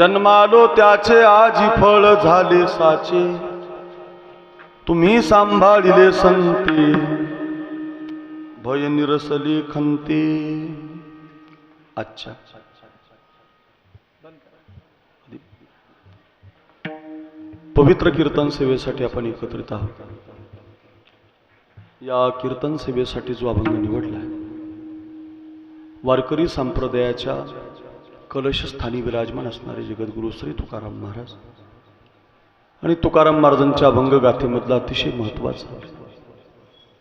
जन्मालो त्याचे आजी फळ झाले साचे. तुम्ही सांभाळिले संते. भय निरसली खंते. अच्छा. पवित्र कीर्तन सेवेसाठी आपण एकत्रित आहोत. या कीर्तन सेवेसाठी जो अभंग निवडला आहे वारकरी संप्रदायाच्या कलशस्थानी विराजमान असणारे जगद्गुरु श्री तुकाराम महाराज आणि तुकाराम महाराजांच्या अभंग गाथेमधला अतिशय महत्त्वाचा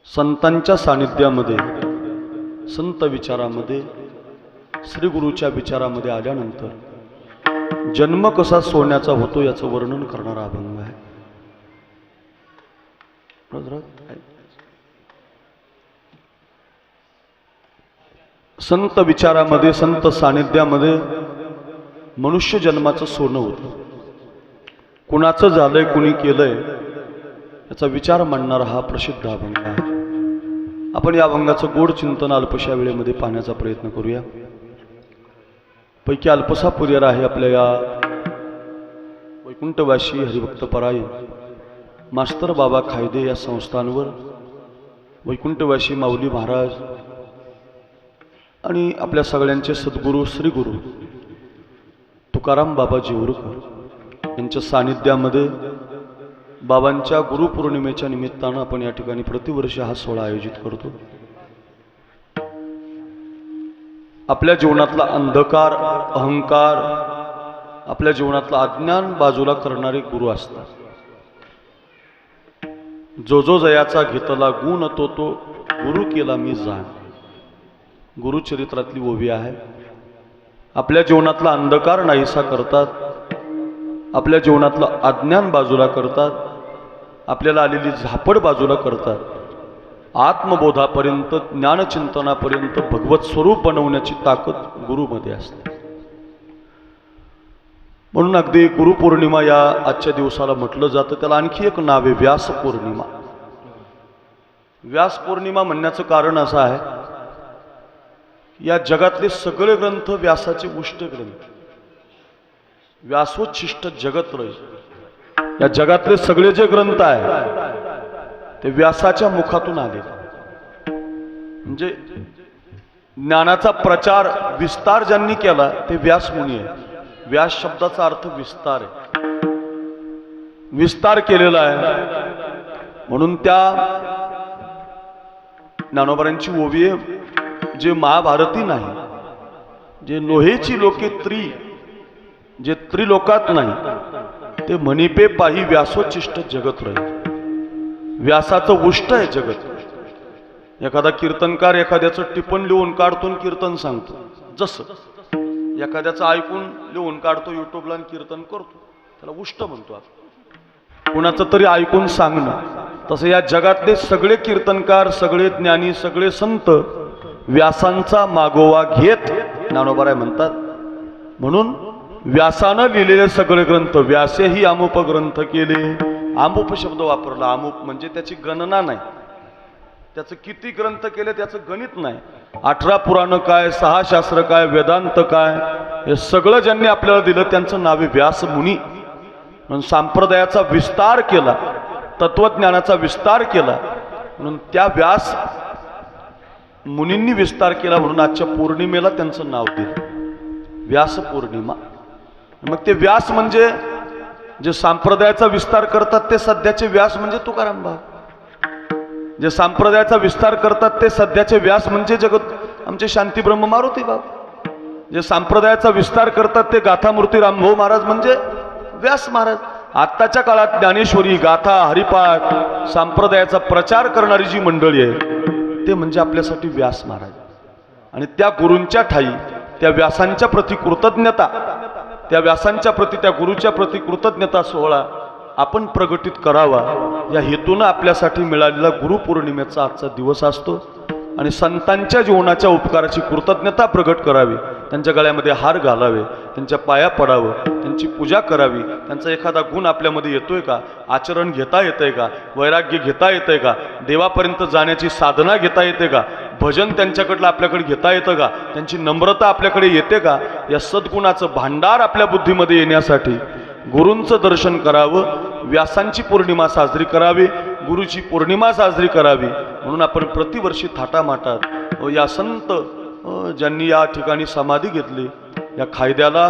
संतांच्या सानिध्यामध्ये संत विचारामध्ये श्री गुरुच्या विचारामध्ये आल्यानंतर जन्म कसा सोन्याचा होतो याचं वर्णन करणारा अभंग आहे. संत विचारामध्ये संत सानिध्यामध्ये मनुष्य जन्माचं सोनं होतं. कुणाचं झालंय कुणी केलंय याचा विचार मांडणारा हा प्रसिद्ध अभंग आहे. आपण या अभंगाचं गोड चिंतन अल्पशा वेळेमध्ये पाहण्याचा प्रयत्न करूया. पैकी अल्पसा पुरियर आहे आपल्या या वैकुंठवासी हरिभक्त पराई मास्तर बाबा खायदे या संस्थांवर वैकुंठवासी माऊली महाराज आणि आपल्या सगळ्यांचे सद्गुरू श्री गुरु तुकाराम बाबा जेवरुकर यांच्या सानिध्यामध्ये बाबांच्या गुरुपौर्णिमेच्या निमित्तानं आपण या ठिकाणी प्रतिवर्षी हा सोहळा आयोजित करतो. आपल्या जीवनातला अंधकार अहंकार आपल्या जीवनातलं अज्ञान बाजूला करणारे गुरु असतात. जो जो जयाचा घेतला गुण तो तो गुरु केला मी जाण. गुरुचरित्रातली ओवी आहे. आपल्या जीवनातला अंधकार नाहीसा करतात. आपल्या जीवनातलं अज्ञान बाजूला करतात. आपल्याला आलेली झापड बाजूला करतात. आत्मबोधापर्यंत ज्ञानचिंतनापर्यंत भगवत स्वरूप बनवण्याची ताकद गुरुमध्ये असते. म्हणून अगदी गुरुपौर्णिमा या आजच्या दिवसाला म्हटलं जातं. त्याला आणखी एक नाव आहे व्यास पौर्णिमा व्यास पौर्णिमा म्हणण्याचं कारण असं आहे या जगातले सगळे ग्रंथ व्यासाचे उष्ट ग्रंथ. व्यासोच्छिष्ट जगत जगत्रय या जगातले सगळे जे ग्रंथ आहे ते व्यासाच्या मुखातून आले म्हणजे ज्ञानाचा प्रचार विस्तार ज्यांनी केला ते व्यास मुनी आहे व्यास शब्दाचा अर्थ विस्तार आहे. विस्तार केलेला आहे. म्हणून त्या ज्ञानोबरांची ओवी आहे. जे महाभारती नाही जे लोहेची लोके त्रि जे त्रिलोकात नाही ते मणिपे पाही व्यासोचिष्ट जगत राहील. व्यासाचं उष्ट आहे जगत. एखादा कीर्तनकार एखाद्याचं टिपण लिहून काढतो कीर्तन सांगतो. जसं एखाद्याचं ऐकून लिहून काढतो युट्यूबला आणि कीर्तन करतो. त्याला उष्ट म्हणतो आपण. कुणाचं तरी ऐकून सांगणं. तसं या जगातले सगळे कीर्तनकार सगळे ज्ञानी सगळे संत व्यासांचा मागोवा घेत ज्ञानोबाराय म्हणतात. म्हणून व्यासानं लिहिलेले सगळे ग्रंथ व्यासेही अमुप ग्रंथ केले. आमुप शब्द वापरला. अमुप म्हणजे त्याची गणना नाही. त्याचं किती ग्रंथ केले त्याचं गणित नाही. अठरा पुराण काय सहा शास्त्र काय वेदांत काय हे सगळं ज्यांनी आपल्याला दिलं त्यांचं नाव व्यास मुनी. म्हणून संप्रदायाचा विस्तार केला तत्वज्ञानाचा विस्तार केला. म्हणून त्या व्यास मुनींनी विस्तार केला म्हणून आजच्या पौर्णिमेला त्यांचं नाव दिलं. व्यास पौर्णिमा. मग ते व्यास म्हणजे जे संप्रदायाचा विस्तार करतात ते सध्याचे व्यास म्हणजे तुकाराम भाऊ जे संप्रदायाचा विस्तार करतात ते सध्याचे व्यास म्हणजे जगत आमचे शांती ब्रह्म मारुती भाऊ जे संप्रदायाचा विस्तार करतात ते गाथामूर्ती रामभाऊ महाराज म्हणजे व्यास महाराज. आत्ताच्या काळात ज्ञानेश्वरी गाथा हरिपाठ संप्रदायाचा प्रचार करणारी जी मंडळी आहे ते म्हणजे आपल्यासाठी व्यास महाराज. आणि त्या गुरूंच्या ठाई त्या व्यासांच्या प्रति कृतज्ञता त्या व्यासांच्या प्रति त्या गुरुच्या प्रति कृतज्ञता सोहळा आपण प्रगटित करावा. या हेतूनं आपल्यासाठी मिळालेला गुरुपौर्णिमेचा आजचा दिवस असतो. आणि संतांच्या जीवनाच्या उपकाराची कृतज्ञता प्रगट करावी. त्यांच्या गळ्यामध्ये हार घालावे त्यांच्या पाया पडावं त्यांची पूजा करावी. त्यांचा एखादा गुण आपल्यामध्ये येतोय का? आचरण घेता येतंय का? वैराग्य घेता येतंय का? देवापर्यंत जाण्याची साधना घेता येते का? भजन त्यांच्याकडलं आपल्याकडे घेता येतं का? त्यांची नम्रता आपल्याकडे येते का? या सद्गुणाचं भांडार आपल्या बुद्धीमध्ये येण्यासाठी गुरूंचं दर्शन करावं व्यासांची पौर्णिमा साजरी करावी गुरुची पौर्णिमा साजरी करावी. म्हणून आपण प्रतिवर्षी थाटामाटात या संत ज्यांनी या ठिकाणी समाधी घेतली या खायद्याला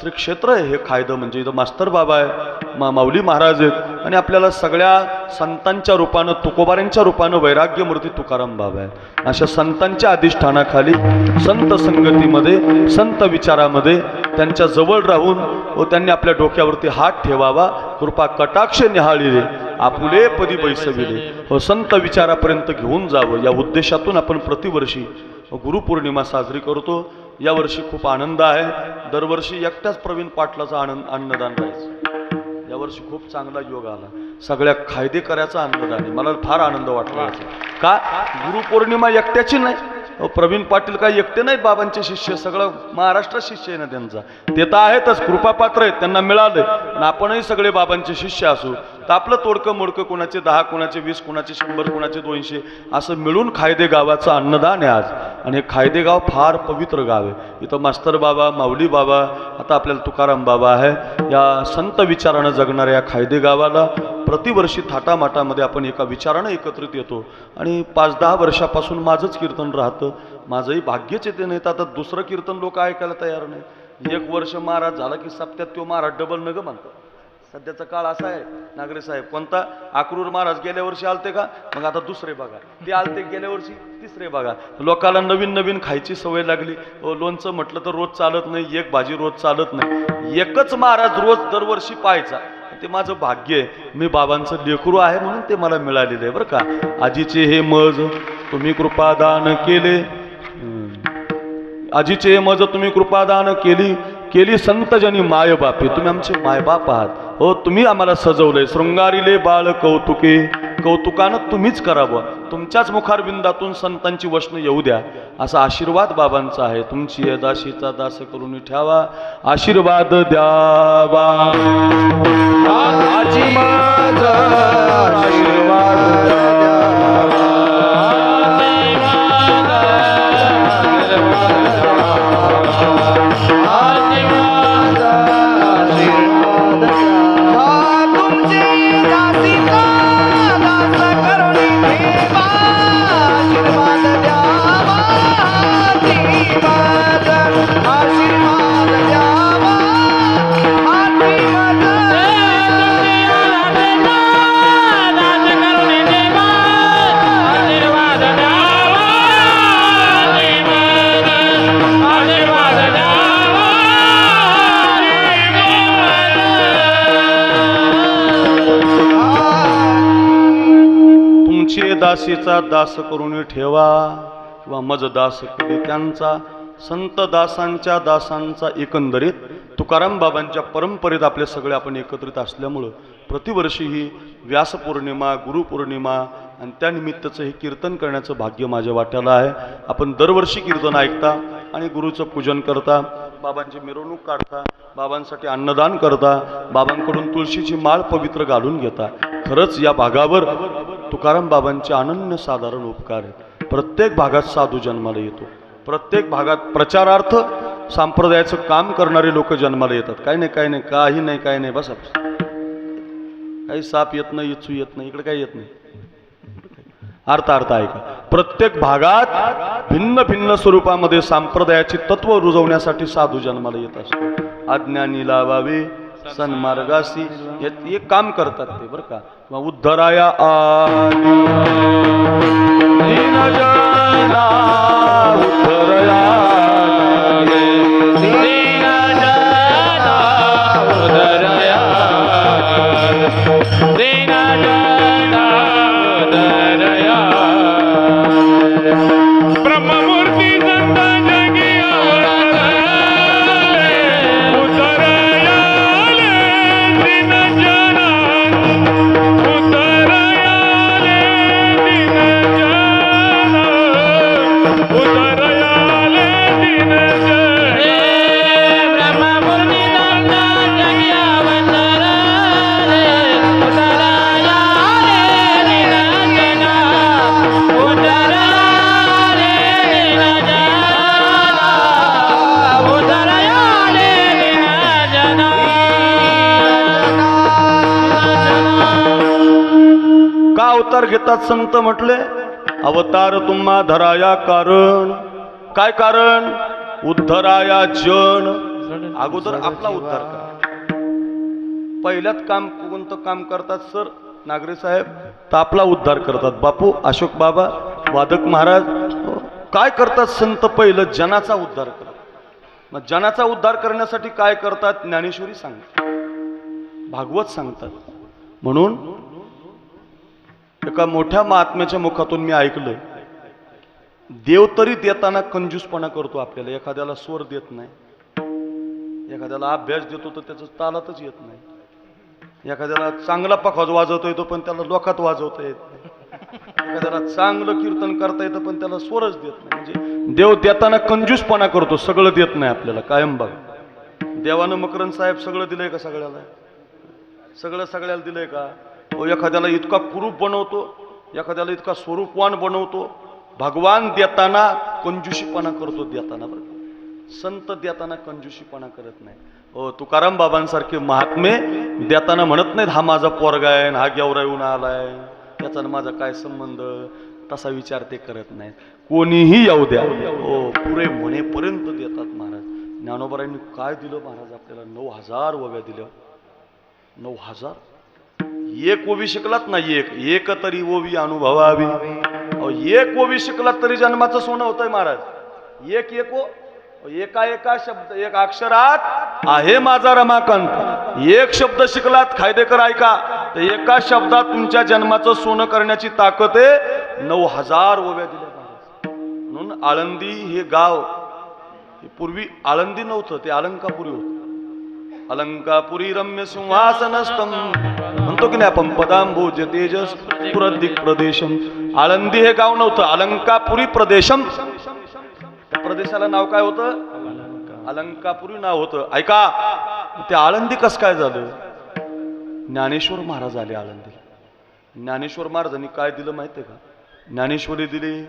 श्री क्षेत्र आहे हे खायदं म्हणजे इथं मास्तर बाबा आहे मा माऊली महाराज आहेत आणि आपल्याला सगळ्या संतांच्या रूपानं तुकोबाऱ्यांच्या रूपानं वैराग्यमूर्ती तुकाराम बाबा आहे अशा संतांच्या अधिष्ठानाखाली संत संगतीमध्ये संत विचारामध्ये त्यांच्या जवळ राहून व त्यांनी आपल्या डोक्यावरती हात ठेवावा कृपा कटाक्ष निहाळिले आपुले पदी बैसविले. व संत विचारापर्यंत घेऊन जावं या उद्देशातून आपण प्रतिवर्षी गुरुपौर्णिमा साजरी करतो. यावर्षी खूप आनंद आहे. दरवर्षी एकट्याच प्रवीण पाटलाचा आनंद अन्नदान राहायचं. यावर्षी खूप चांगला योग आला. सगळ्या खायदेकऱ्याचा अन्नदान आहे मला फार आनंद वाटला का? गुरुपौर्णिमा एकट्याची नाही. प्रवीण पाटील काय एकटे नाही बाबांचे शिष्य सगळं महाराष्ट्र शिष्य आहे ना त्यांचा. ते तर आहेतच कृपापात्र आहेत त्यांना मिळाले आणि आपणही सगळे बाबांचे शिष्य असू. तर आपलं तोडकं मोडकं कोणाचे दहा कोणाचे वीस कोणाचे शंभर कोणाचे दोनशे असं मिळून खायदे गावाचं अन्नदान आहे आज. आणि हे खायदे गाव फार पवित्र गाव आहे. इथं मास्तर बाबा माऊली बाबा आता आपल्याला तुकाराम बाबा आहे. या संत विचारानं जगणाऱ्या या खायदे गावाला प्रतिवर्षी थाटामाटामध्ये आपण एका विचारानं एकत्रित येतो. आणि पाच दहा वर्षापासून माझंच कीर्तन राहतं. माझंही भाग्यच येते नाही तर आता दुसरं कीर्तन लोक ऐकायला तयार नाही एक वर्ष महाराज झाला की सप्त्यात तो महाराज डबल नग म्हणतो सध्याचा काळ असा आहे नागरे साहेब. कोणता? आक्रूर महाराज गेल्या वर्षी आलते का? मग आता दुसरे बघा. ते आलते गेल्या वर्षी तिसरे बघा. लोकांना नवीन नवीन खायची सवय लागली. लोणचं म्हटलं तर रोज चालत नाही एक भाजी रोज चालत नाही. एकच महाराज रोज दरवर्षी पाहायचा. ते माझं भाग्य आहे. मी बाबांचं लेकरू आहे म्हणून ते मला मिळालेलं आहे बरं का. आजीचे हे मज तुम्ही कृपादान केले. आजीचे हे मज तुम्ही कृपादान केली. केली संतजनी मायबापे तुम्ही आमचे मायबाप आहात. हो तुम्ही आम्हाला सजवलंय. शृंगारीले बाळ कौतुके. कौतुकानं तुम्हीच करावं. तुमच्याच मुखारबिंदातून संतांची वचनं येऊ द्या. असा आशीर्वाद बाबांचा आहे. तुमची या दासीचा दास करून ठेवा. आशीर्वाद द्यावा. दासीचा दास करून ठेवा किंवा मज दास त्यांचा संत दासांच्या दासांचा एकंदरीत तुकाराम बाबांच्या परंपरेत आपले सगळे आपण एकत्रित असल्यामुळं प्रतिवर्षी ही व्यासपौर्णिमा गुरुपौर्णिमा आणि त्यानिमित्तचं हे कीर्तन करण्याचं भाग्य माझ्या वाट्याला आहे. आपण दरवर्षी कीर्तन ऐकता आणि गुरुचं पूजन करता बाबांची मिरवणूक काढता बाबांसाठी अन्नदान करता बाबांकडून तुळशीची माळ पवित्र घालून घेता. खरंच या भागावर तुकाराम बाबांचे अनन्य साधारण उपकार आहेत. प्रत्येक भागात साधू जन्माला येतो. प्रत्येक भागात प्रचारार्थ संप्रदायाचं काम करणारे लोक जन्माला येतात. काही नाही काही नाही काही नाही काही नाही. बसा काही साप येत नाही इच्छू येत नाही इकडे काही येत नाही. अर्थ अर्थ ऐका. प्रत्येक भागात भिन्न भिन्न स्वरूपामध्ये संप्रदायाची तत्व रुजवण्यासाठी साधू जन्माला येत असतो अज्ञानी लावावे सन्मार्गासी हे काम करतात ते बरं का. किंवा उद्धराया आली. अवतार घेतात संत म्हटले. अवतार तुम्हा धराया कारण. काय कारण? उद्धराया जन. अगोदर आपला उद्धार करा. पहिल्यात काम कोणतं काम करतात सर? नागरे साहेब तर आपला उद्धार करतात. बापू अशोक बाबा वादक महाराज हो. काय करतात संत पहिलं? जनाचा उद्धार करतात मग जनाचा उद्धार करण्यासाठी काय करतात? ज्ञानेश्वरी सांगतात. भागवत सांगतात. म्हणून एका मोठ्या महात्म्याच्या मुखातून मी ऐकलंय. देव तरी देताना कंजूसपणा करतो आपल्याला. एखाद्याला स्वर देत नाही. एखाद्याला अभ्यास देतो तर त्याचं तालातच येत नाही. एखाद्याला चांगला पखवाज वाजवता येतो पण त्याला लोकात वाजवता येत नाही. एखाद्याला चांगलं कीर्तन करता येतं पण त्याला स्वरच देत नाही. म्हणजे देव देताना कंजूसपणा करतो सगळं देत नाही आपल्याला कायम बघा. देवानं मकरन साहेब सगळं दिलंय का सगळ्याला? सगळं सगळ्याला दिलंय का? हो एखाद्याला इतका कुरूप बनवतो एखाद्याला इतका स्वरूपवान बनवतो भगवान देताना कंजुशीपणा करतो देताना बरं संत देताना कंजुशीपणा करत नाही. हो तुकाराम बाबांसारखे महात्मे देताना म्हणत नाहीत हा माझा पोरगा आहे हा गेवरा येऊन आलाय. त्याचा माझा काय संबंध? तसा विचार ते करत नाहीत. कोणीही येऊ द्या. हो पुरे म्हणेपर्यंत देतात महाराज. ज्ञानोबरायांनी काय दिलं महाराज? आपल्याला नऊ हजार वव्या दिल्या. नऊ हजार? एक ओवी शिकलात ना एक एक तरी ओवी अनुभवावी. एक ओवी शिकलात तरी जन्माचं सोनं होतंय महाराज. एक एको एका एका शब्द एक अक्षरात आहे माझा रमाकांत. एक शब्द शिकलात खायदेकर ऐका. तर एका शब्दात तुमच्या जन्माचं सोनं करण्याची ताकद आहे. नऊ हजार ओव्या दिल्या म्हणून आळंदी हे गाव हे पूर्वी आळंदी नव्हतं ते अलंकापुरी होतं. अलंकापुरी रम्य सिंहासनस्तम म्हणतो की नाही आपण पदांभोज तेजस पुरदिक प्रदेशम। आळंदी हे गाव नव्हतं अलंकापुरी प्रदेशम। प्रदेशाला नाव काय होतं? अलंकापुरी नाव होतं. ऐका ते आळंदी कस काय झालं? ज्ञानेश्वर महाराज आले आळंदी ज्ञानेश्वर महाराजांनी काय दिलं माहितीये का? ज्ञानेश्वरी दिली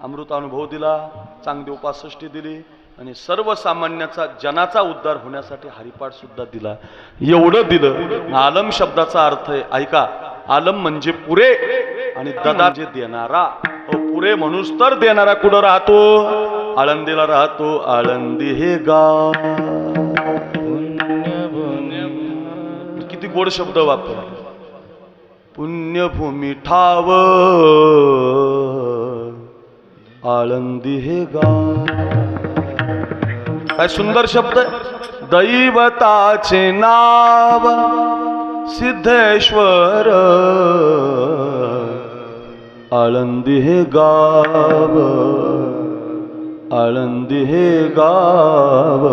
अमृत अनुभव दिला चांगदेव पासष्टी दिली आणि सर्वसामान्याचा जनाचा उद्धार होण्यासाठी हरिपाठ सुद्धा दिला. एवढं दिलं. आलम शब्दाचा अर्थ आहे ऐका आलम म्हणजे पुरे आणि ददा जे देणारा. पुरे म्हणूस तर देणारा कुठं राहतो? आळंदीला राहतो. आळंदी हे गाव. किती गोड शब्द वापर पुण्यभूमी ठाव. आळंदी हे गाव. काय सुंदर शब्द दैवताचे नाव सिद्धेश्वर. आळंदी हे गाव. आळंदी हे गाव.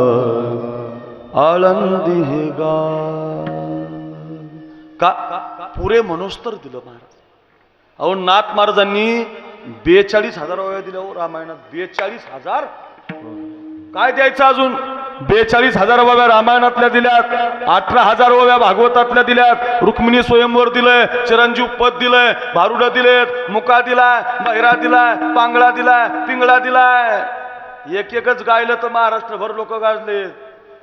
आळंदी हे गाव. का पुरे मनोस्तर दिलं महाराज. अहो नाथ महाराजांनी बेचाळीस हजार वया दिल्या हो रामायणात. बेचाळीस हजार? काय द्यायचं अजून? बेचाळीस हजार ओव्या रामायणातल्या दिल्यात अठरा हजार ओव्या भागवतातल्या दिल्यात रुक्मिणी स्वयंवर दिलंय चिरंजीव पद दिलंय भारुड दिलेत मुका दिलाय बहिरा दिलाय पांगळा दिलाय पिंगळा दिलाय. एक एकच गायलं तर महाराष्ट्रभर लोक गाजले.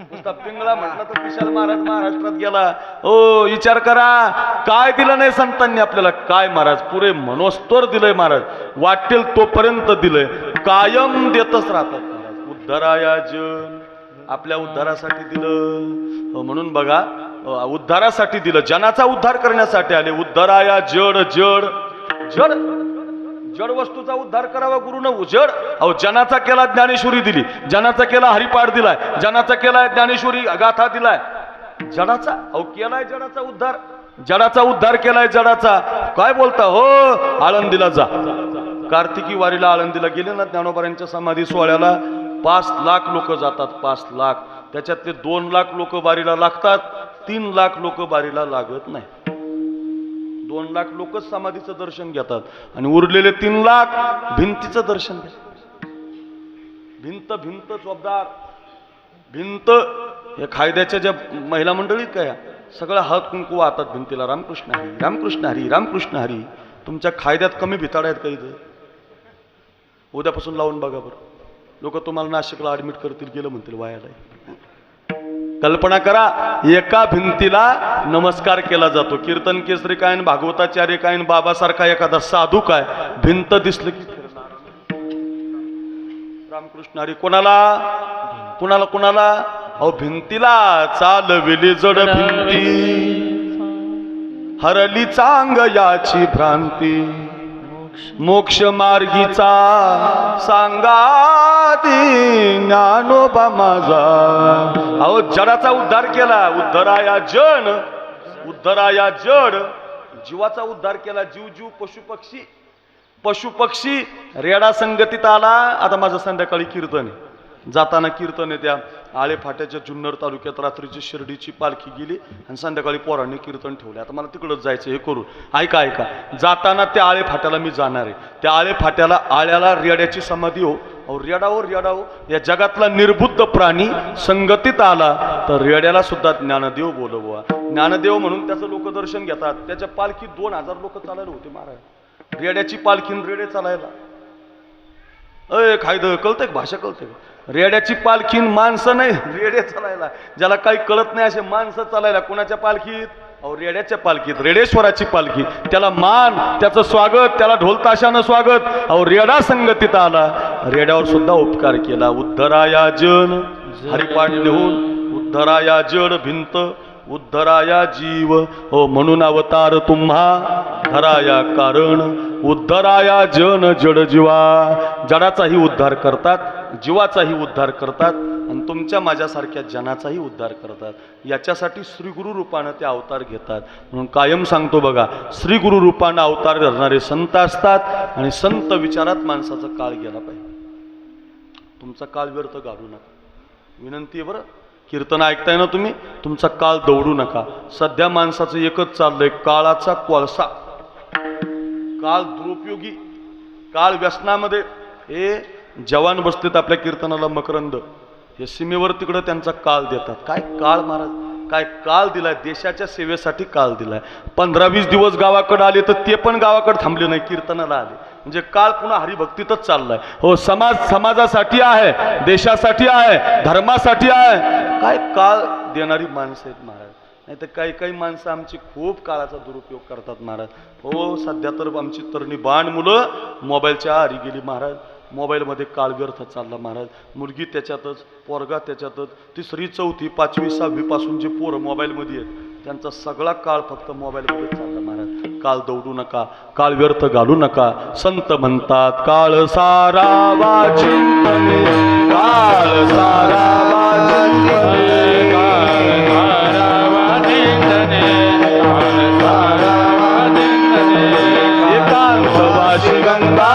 पिंगळा म्हटलं तर विशाल महाराज महाराष्ट्रात गेला. ओ विचार करा काय दिलं नाही संतांनी आपल्याला? काय महाराज पुरे मनोस्तोर दिलंय महाराज. वाटेल तोपर्यंत दिलंय. कायम देतच राहतात. उद्धारायाजन. आपल्या उद्धारासाठी दिलं. हो, म्हणून बघा उद्धारासाठी दिलं. जनाचा उद्धार करण्यासाठी आले. उद्धाराया जड. जड. जड जड वस्तूचा उद्धार करावा गुरु गुरुनं. जड. अहो जनाचा केला ज्ञानेश्वरी दिली. जनाचा केला हरिपाठ दिलाय. जनाचा केलाय ज्ञानेश्वरी गाथा दिलाय. जडाचा? अहो केलाय जडाचा उद्धार. जडाचा उद्धार केलाय जडाचा. काय बोलता? हो आळंदीला जा. कार्तिकी वारीला आळंदीला गेले ना ज्ञानोबाऱ्यांच्या समाधी सोहळ्याला? पाच लाख लोक जातात पाच लाख. त्याच्यातले दोन लाख लोक बारीला लागतात तीन लाख लोक बारीला लागत नाही. दोन लाख लोकच समाधीचं दर्शन घेतात आणि उरलेले तीन लाख भिंतीचं दर्शन घेतात. भिंत भिंत जबाबदार. भिंत हे कायद्याच्या ज्या महिला मंडळीत काय सगळं हात कुंकू वाहतात भिंतीला. रामकृष्ण हरी रामकृष्ण हरी रामकृष्ण हरी. तुमच्या कायद्यात कमी भिताड आहेत काही इथं? उद्यापासून लावून बघा बरं. लोक तुम्हाला नाशिकला ऍडमिट करतील गेलं म्हणतील वायाला कल्पना करा एका भिंतीला नमस्कार केला जातो. कीर्तन केसरी काय भागवताचार्य काय बाबासारखा एखादा साधू काय? भिंत दिसलं की रामकृष्ण हरी कोणाला? कुणाला कोणाला? अहो भिंतीला चालविली जड भिंती. हरली चांग याची भ्रांती. मोक्ष मार्गीचा सांगाती ज्ञानोबा माझा. अहो जडाचा उद्धार केला उद्धराया जन उद्धराया जड. जीवाचा उद्धार केला जीव जीव पशु पक्षी. पशु पक्षी रेडा संगतीत आला. आता माझं संध्याकाळी कीर्तन आहे. जाताना कीर्तन आहे त्या. आळे फाट्याच्या जुन्नर तालुक्यात रात्रीची शिर्डीची पालखी गेली आणि संध्याकाळी पोरांनी कीर्तन ठेवले. आता मला तिकडंच जायचं हे करू ऐका ऐका. जाताना त्या आळे फाट्याला मी जाणार आहे. त्या आळे फाट्याला आळ्याला रेड्याची समाधी हो. अहो रेडाओ रेडाओ या जगातला निर्बुद्ध प्राणी संगतीत आला तर रेड्याला सुद्धा ज्ञानदेव बोलवा. ज्ञानदेव म्हणून त्याचं लोक दर्शन घेतात. त्याच्या पालखीत दोन हजार लोक चालायला होते महाराज. रेड्याची पालखी रेडे चालायला. अय कायदं कळतंय का? भाषा कळते रेड्याची पालखीन माणसं नाही. रेडे चालायला. ज्याला काही कळत नाही असे माणसं चालायला कोणाच्या पालखीत? अहो रेड्याच्या पालखीत. रेडेश्वराची पालखी. त्याला मान त्याचं स्वागत त्याला ढोलताशानं स्वागत. अहो रेडा संगतीत आला. रेड्यावर सुद्धा उपकार केला. उद्धराया जन हरिपाठ लिहून उद्धराया जड भिंत उद्धराया जीव. हो म्हणून अवतार तुम्हा. धराया कारण. उद्धराया जन जड जीवा. जडाचाही उद्धार करतात जीवाचाही उद्धार करतात आणि तुमच्या माझ्यासारख्या जनाचाही उद्धार करतात. याच्यासाठी श्री गुरु रूपानं ते अवतार घेतात. म्हणून कायम सांगतो बघा श्री गुरु रूपानं अवतार धरणारे संत असतात आणि संत विचारात माणसाचा काळ गेला पाहिजे. तुमचा काळ व्यर्थ घालू नका. विनंती आहे बरं. कीर्तन ऐकताय ना तुम्ही? तुमचा काळ दौडू नका. सध्या माणसाचं एकच चाललंय काळाचा कोळसा. काळ दुरुपयोगी काळ व्यसनामध्ये. हे जवान बसतेत आपल्या कीर्तनाला मकरंद. हे सीमेवर तिकडं त्यांचा काळ देतात. काय काळ महाराज? काय काळ दिलाय? देशाच्या सेवेसाठी काळ दिलाय. पंधरा वीस दिवस गावाकडे आले तर ते पण गावाकडे थांबले नाही कीर्तनाला आले. म्हणजे काळ पुन्हा हरिभक्तीतच चाललाय. हो समाज समाजासाठी आहे देशासाठी आहे धर्मासाठी आहे. काय काळ देणारी माणसं आहेत महाराज? नाही तर काही काही माणसं आमची खूप काळाचा दुरुपयोग करतात महाराज. हो सध्या तर आमची तरणी बाण मुलं मोबाईलच्या आरी गेली महाराज. मोबाईलमध्ये काळ व्यर्थ चालला महाराज. मुलगी त्याच्यातच पोरगा त्याच्यातच तिसरी चौथी पाचवी सहावीपासून जे पोरं मोबाईलमध्ये आहेत त्यांचा सगळा काळ फक्त मोबाईलमध्ये चालला काळ दौडू नका काळ व्यर्थ घालू नका. संत म्हणतात काळ सारा चिंतने काळ सारा चिंतने एकांतवासी गंगा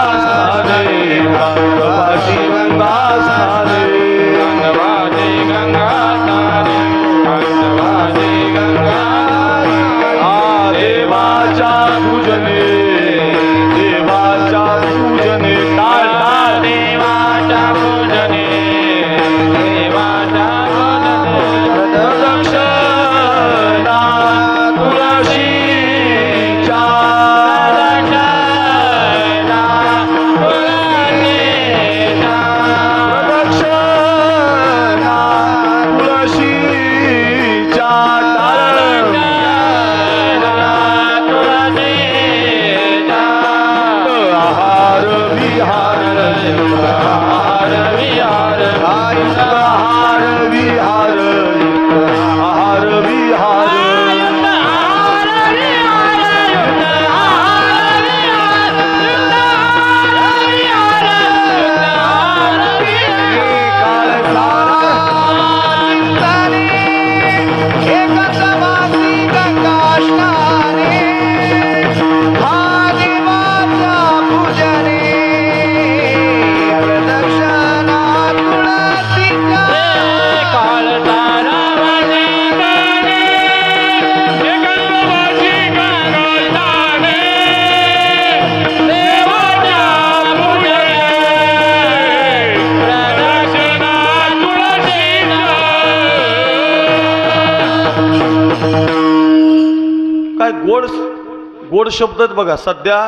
गोड शब्द आहेत बघा. सध्या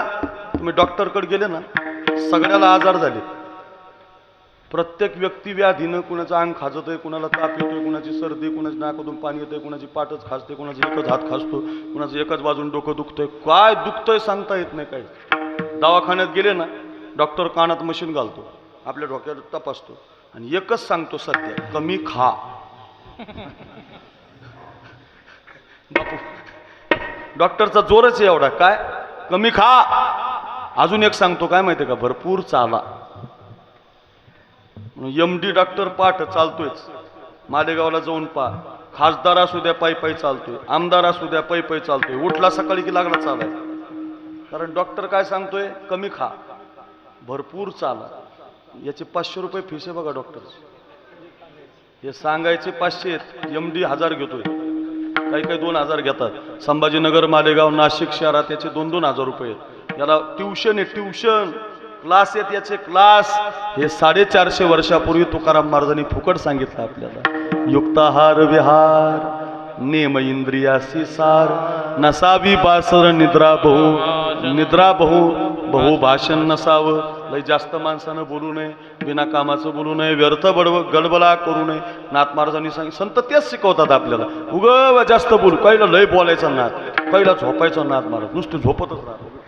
तुम्ही डॉक्टरकडे गेले ना सगळ्याला आजार झाले. प्रत्येक व्यक्ती व्याधीनं कुणाचं अंग खाजत आहे कुणाला ताप येतोय कुणाची सर्दी कुणाची नाकातून पाणी येतंय कुणाची पाठच खाजते कुणाचा एकच हात खाजतो कुणाचं एकच बाजून डोकं दुखतंय. काय दुखतंय सांगता येत नाही काय दवाखान्यात गेले ना डॉक्टर कानात मशीन घालतो आपल्या डोक्यात तपासतो आणि एकच सांगतो सध्या कमी खा. बापू. डॉक्टरचा जोरच आहे एवढा. काय? कमी खा. अजून एक सांगतो काय माहितीये का? भरपूर चाला. एम डी डॉक्टर पाठ चालतोयच. मालेगावला जाऊन पा. खासदार असू द्या पायी पायी चालतोय. आमदार असू द्या पायी पायी चालतोय. उठला सकाळी की लागला चालाय? कारण डॉक्टर काय सांगतोय? कमी खा. भरपूर चाला. याचे पाचशे रुपये फीस आहे बघा डॉक्टर हे सांगायचे पाचशे आहेत. एम डी हजार घेतोय. काही काही दोन हजार घेतात. संभाजीनगर मालेगाव नाशिक शहरात याचे दोन दोन हजार रुपये आहेत. याला ट्युशन आहे ट्युशन क्लास आहेत याचे क्लास हे साडेचारशे वर्षापूर्वी तुकाराम महाराजांनी फुकट सांगितलं आपल्याला. युक्ताहार विहार नेम इंद्रियासी सार. नसावी बासर निद्रा बहु निद्रा बहु बहु भाषण नसावं. लय जास्त माणसानं बोलू नये बिना कामाचं बोलू नये व्यर्थ बडव गडबला करू नये. नाथ महाराजांनी सांग संत तेच शिकवतात आपल्याला. उग जास्त बोलू. कैला लय बोलायचा नाथ. पहिला झोपायचा नाथ महाराज. नुसतं झोपतच राहतो.